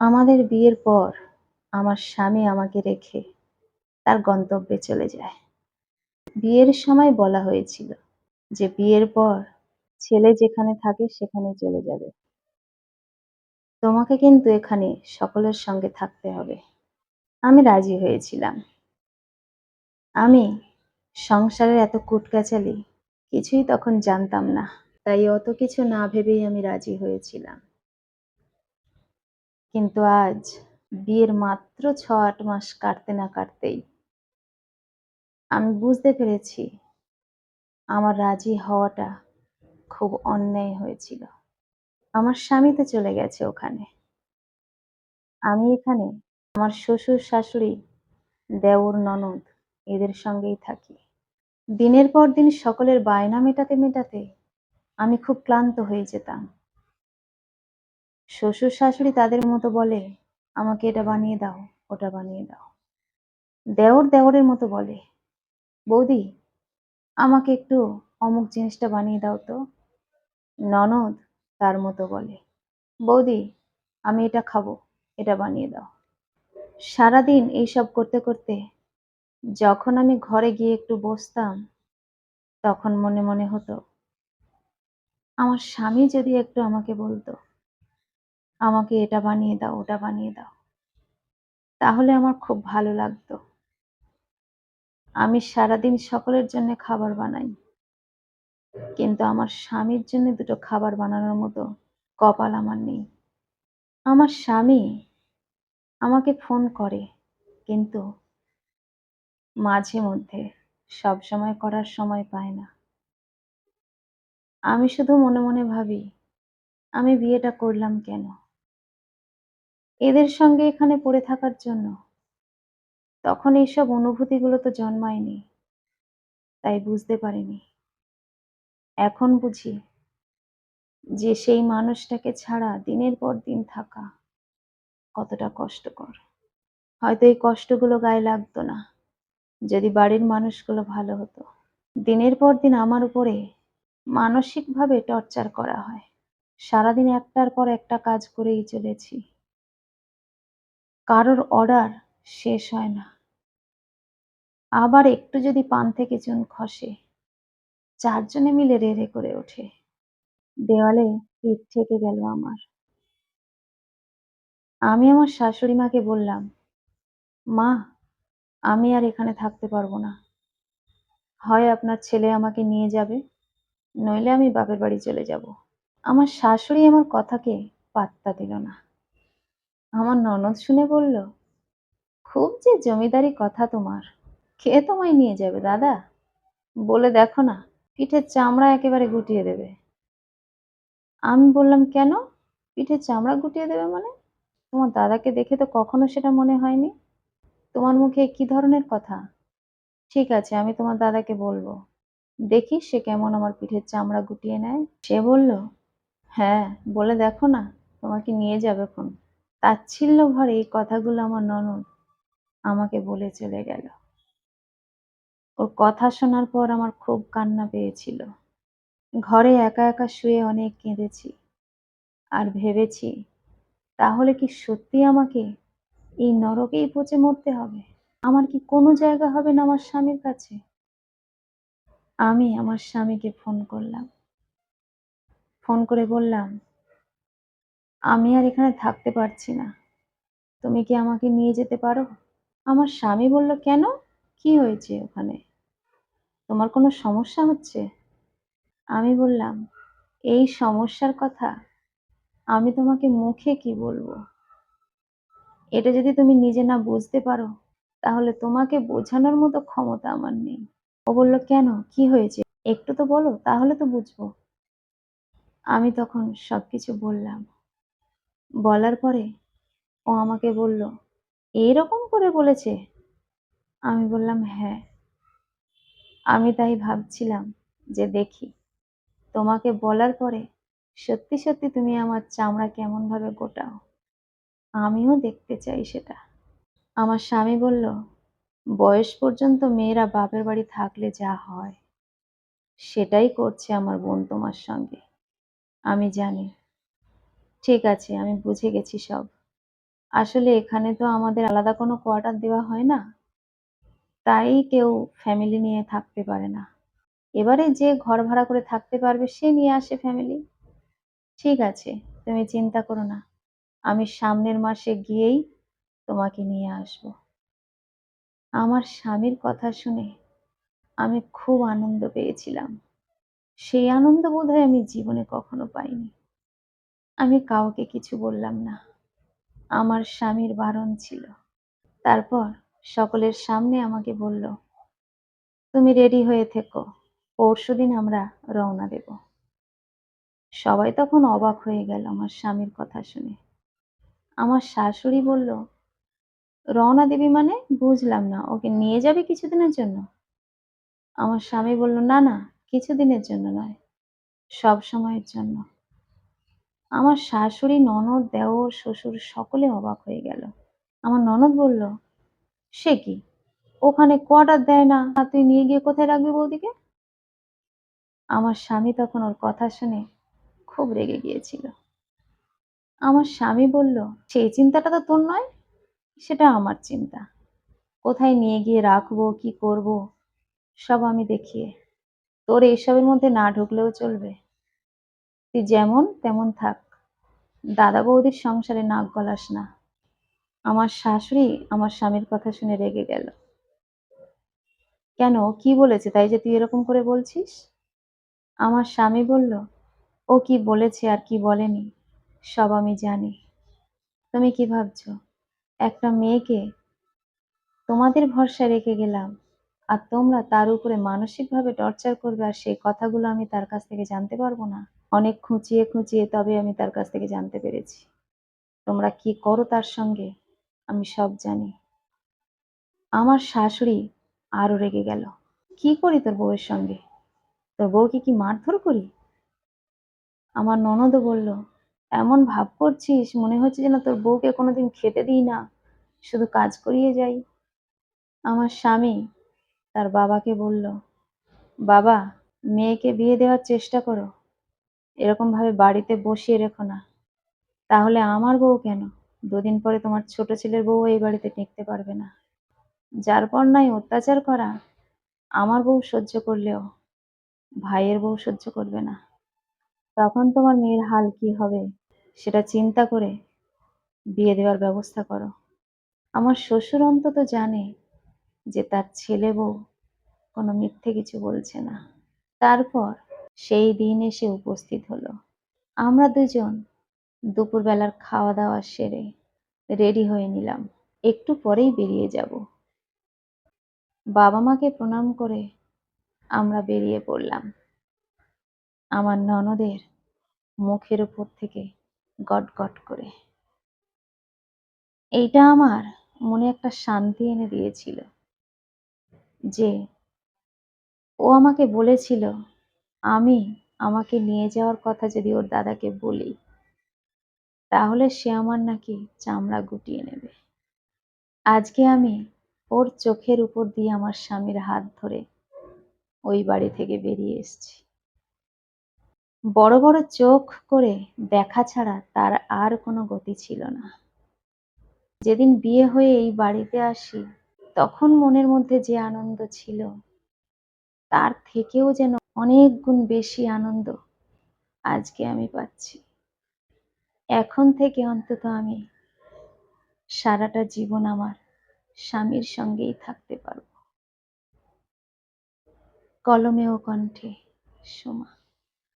আমাদের বিয়ের পর আমার স্বামী আমাকে রেখে তার গন্তব্যে চলে যায়। বিয়ের সময় বলা হয়েছিল যে বিয়ের পর ছেলে যেখানে থাকে সেখানে চলে যাবে। তোমাকে কিন্তু এখানে সকলের সঙ্গে থাকতে হবে। আমি রাজি হয়েছিলাম। আমি সংসারের এত কুটকাচালি কিছুই তখন জানতাম না, তাই অত কিছু না ভেবেই আমি রাজি হয়েছিলাম। কিন্তু আজ বিয়ের মাত্র ছ আট মাস কাটতে না কাটতেই আমি বুঝতে পেরেছি আমার রাজি হওয়াটা খুব অন্যায় হয়েছিল। আমার স্বামী তো চলে গেছে ওখানে। আমি এখানে আমার শ্বশুর, শাশুড়ি, দেওর, ননদ এদের সঙ্গেই থাকি। দিনের পর দিন সকলের বায়না মেটাতে মেটাতে আমি খুব ক্লান্ত হয়ে যেতাম। শ্বশুর শাশুড়ি তাদের মতো বলে, আমাকে এটা বানিয়ে দাও, ওটা বানিয়ে দাও। দেওর দেওরের মতো বলে, বৌদি, আমাকে একটু অমুক জিনিসটা বানিয়ে দাও তো। ননদ তার মতো বলে, বৌদি, আমি এটা খাব, এটা বানিয়ে দাও। সারাদিন এইসব করতে করতে যখন আমি ঘরে গিয়ে একটু বসতাম, তখন মনে মনে হতো, আমার স্বামী যদি একটু আমাকে বলতো আমাকে এটা বানিয়ে দাও, ওটা বানিয়ে দাও। তাহলে আমার খুব ভালো লাগতো। আমি সারাদিন সকলের জন্য খাবার বানাই। কিন্তু আমার স্বামীর জন্য দুটো খাবার বানানোর মতো কপাল আমার নেই। আমার স্বামী আমাকে ফোন করে, কিন্তু মাঝে মধ্যে সব সময় করার সময় পায় না। আমি শুধু মনে মনে ভাবি, আমি বিয়েটা করলাম কেন? এদের সঙ্গে এখানে পড়ে থাকার জন্য। তখন এইসব অনুভূতিগুলো তো জন্মায়নি। তাই বুঝতে পারিনি। এখন বুঝি যে সেই মানুষটাকে ছাড়া দিনের পর দিন থাকা কতটা কষ্টকর। হয়তো এই কষ্টগুলো গায়ে লাগতো না। যদি বাড়ির মানুষগুলো ভালো হতো। দিনের পর দিন আমার উপরে মানসিকভাবে টর্চার করা হয়। সারাদিন একটার পর একটা কাজ করেই চলেছি। কারোর অর্ডার শেষ হয় না। আবার একটু যদি পান থেকে চুন খসে, চারজনে মিলে রে রে করে ওঠে। দেওয়ালে পিঠ থেকে গেল আমার। আমি আমার শাশুড়ি মাকে বললাম, মা, আমি আর এখানে থাকতে পারব না। হয় আপনার ছেলে আমাকে নিয়ে যাবে, নইলে আমি বাপের বাড়ি চলে যাব। আমার শাশুড়ি আমার কথাকে পাত্তা দিল না। আমার ননদ শুনে বলল, খুব যে জমিদারি কথা তোমার। কে তোমায় নিয়ে যাবে দাদা? বলে দেখো না, পিঠের চামড়া একেবারে গুটিয়ে দেবে। আমি বললাম, কেন? পিঠের চামড়া গুটিয়ে দেবে মানে? তোমার দাদাকে দেখে তো কখনো সেটা মনে হয়নি। তোমার মুখে কি ধরনের কথা? ঠিক আছে, আমি তোমার দাদাকে বলব। দেখি সে কেমন আমার পিঠের চামড়া গুটিয়ে নেয়। সে বলল হ্যাঁ বলে দেখো না, তোমাকে নিয়ে যাবে কোন তাচ্ছিল্য ভরে এই কথাগুলো আমার ননদ আমাকে বলে চলে গেল। ওর কথা শোনার পর আমার খুব কান্না পেয়েছিল। ঘরে একা একা শুয়ে অনেক কেঁদেছি। আর ভেবেছি, তাহলে কি সত্যি আমাকে এই নরকেই পচে মরতে হবে? আমার কি কোনো জায়গা হবে না আমার স্বামীর কাছে? আমি আমার স্বামীকে ফোন করলাম। ফোন করে বললাম আমি আর এখানে থাকতে পারছি না। তুমি কি আমাকে নিয়ে যেতে পারো? আমার স্বামী বলল, কেন? কি হয়েছে ওখানে? তোমার কোনো সমস্যা হচ্ছে? আমি বললাম, এই সমস্যার কথা আমি তোমাকে মুখে কি বলব? এটা যদি তুমি নিজে না বুঝতে পারো, তাহলে তোমাকে বোঝানোর মতো ক্ষমতা আমার নেই। ও বলল, কেন? কি হয়েছে? একটু তো বলো, তাহলে তো বুঝব। আমি তখন সবকিছু বললাম। বলার পরে ও আমাকে বলল, এইরকম করে বলেছে? আমি বললাম হ্যাঁ। আমি তাই ভাবছিলাম যে দেখি, তোমাকে বলার পরে সত্যি সত্যি তুমি আমার চামড়া কেমনভাবে গোটাও? আমিও দেখতে চাই সেটা। আমার স্বামী বলল, বয়স পর্যন্ত মেয়েরা বাপের বাড়ি থাকলে যা হয়, সেটাই করছে আমার বোন তোমার সঙ্গে। আমি জানি ঠিক আছে, আমি বুঝে গেছি সব। আসলে এখানে তো আমাদের আলাদা কোনো কোয়ার্টার দেওয়া হয় না। তাই কেউ ফ্যামিলি নিয়ে থাকতে পারে না। এবারে যে ঘর ভাড়া করে থাকতে পারবে, সে নিয়ে আসে ফ্যামিলি ঠিক আছে, তুমি চিন্তা করো না। আমি সামনের মাসে গিয়েই তোমাকে নিয়ে আসব। আমার স্বামীর কথা শুনে আমি খুব আনন্দ পেয়েছিলাম। সেই আনন্দ বোধহয় আমি জীবনে কখনো পাইনি। আমি কাউকে কিছু বললাম না। আমার স্বামীর বারণ ছিল। তারপর সকলের সামনে আমাকে বলল, তুমি রেডি হয়ে থেকো পরশুদিন আমরা রওনা দেব। সবাই তখন অবাক হয়ে গেল আমার স্বামীর কথা শুনে। আমার শাশুড়ি বলল, রওনা দেবী মানে? বুঝলাম না, ওকে নিয়ে যাবে কিছুদিনের জন্য? আমার স্বামী বলল, না না, কিছুদিনের জন্য নয়, সব সময়ের জন্য। আমার শাশুড়ি, ননদ, দেওর, শ্বশুর সকলে অবাক হয়ে গেল। আমার ননদ বলল, সে কি? ওখানে কোয়ার্টার দেয় না তুই নিয়ে গিয়ে কোথায় রাখবি বৌদিকে? আমার স্বামী তখন ওর কথা শুনে খুব রেগে গিয়েছিল। আমার স্বামী বলল সেই চিন্তাটা তো তোর নয়, সেটা আমার চিন্তা। কোথায় নিয়ে গিয়ে রাখব, কি করব, সব আমি দেখিয়ে। তোর এইসবের মধ্যে না ঢুকলেও চলবে। তুই যেমন তেমন থাক। দাদা বৌদির সংসারে নাক গলাস না। আমার শাশুড়ি আমার স্বামীর কথা শুনে রেগে গেল। কেন? কি বলেছে? তাই যে তুই এরকম করে বলছিস? আমার স্বামী বলল, ও কি বলেছে আর কি বলেনি? সব আমি জানি। তুমি কি ভাবছ? একটা মেয়েকে তোমাদের ভরসায় রেখে গেলাম আর তোমরা তার উপরে মানসিকভাবে টর্চার করবে আর সেই কথাগুলো আমি তার কাছ থেকে জানতে পারব না? অনেক খুঁচিয়ে খুঁচিয়ে তবে আমি তার কাছ থেকে জানতে পেরেছি। তোমরা কি করো তার সঙ্গে? আমি সব জানি। আমার শাশুড়ি আরও রেগে গেল। কি করি তোর বউয়ের সঙ্গে? তোর বউকে কি মারধর করি? আমার ননদও বলল, এমন ভাব করছিস, মনে হচ্ছে যেন তোর বউকে কোনোদিন খেতে দিই না। শুধু কাজ করিয়ে যাই। আমার স্বামী তার বাবাকে বলল, বাবা, মেয়েকে বিয়ে দেওয়ার চেষ্টা করো। এরকম ভাবে বাড়িতে বসিয়ে রেখো না। তাহলে আমার বউ কেন? দুদিন পরে তোমার ছোট ছেলের বউ এই বাড়িতে টিকতে পারবে না। যার পর নাই অত্যাচার করা, আমার বউ সহ্য করলেও ভাইয়ের বউ সহ্য করবে না। তখন তোমার মেয়ের হাল কি হবে, সেটা চিন্তা করে বিয়ে দেওয়ার ব্যবস্থা করো। আমার শ্বশুর অন্তত জানে যে তার ছেলে বউ কোনো মিথ্যে কিছু বলছে না। তারপর সেই দিন এসে উপস্থিত হলো। আমরা দুজন দুপুরবেলার খাওয়া দাওয়া সেরে রেডি হয়ে নিলাম। একটু পরেই বেরিয়ে যাব। বাবা মাকে প্রণাম করে আমরা বেরিয়ে পড়লাম। আমার ননদের মুখের উপর থেকে গট গট করে। এইটা আমার মনে একটা শান্তি এনে দিয়েছিল যে ও আমাকে বলেছিল আমি আমাকে নিয়ে যাওয়ার কথা যদি ওর দাদাকে বলি, তাহলে সে আমার নাকি চামড়া গুটিয়ে নেবে। আজকে আমি ওর চোখের উপর দিয়ে আমার স্বামীর হাত ধরে ওই বাড়ি থেকে বেরিয়ে এসেছি। বড় বড় চোখ করে দেখা ছাড়া তার আর কোনো গতি ছিল না। যেদিন বিয়ে হয়ে এই বাড়িতে আসি, তখন মনের মধ্যে যে আনন্দ ছিল, তার থেকেও যেন অনেক গুণ বেশি আনন্দ আজকে আমি পাচ্ছি। এখন থেকে অন্তত আমি সারাটা জীবন আমার স্বামীর সঙ্গেই থাকতে পারব। কলমে ও কণ্ঠে, সোমা।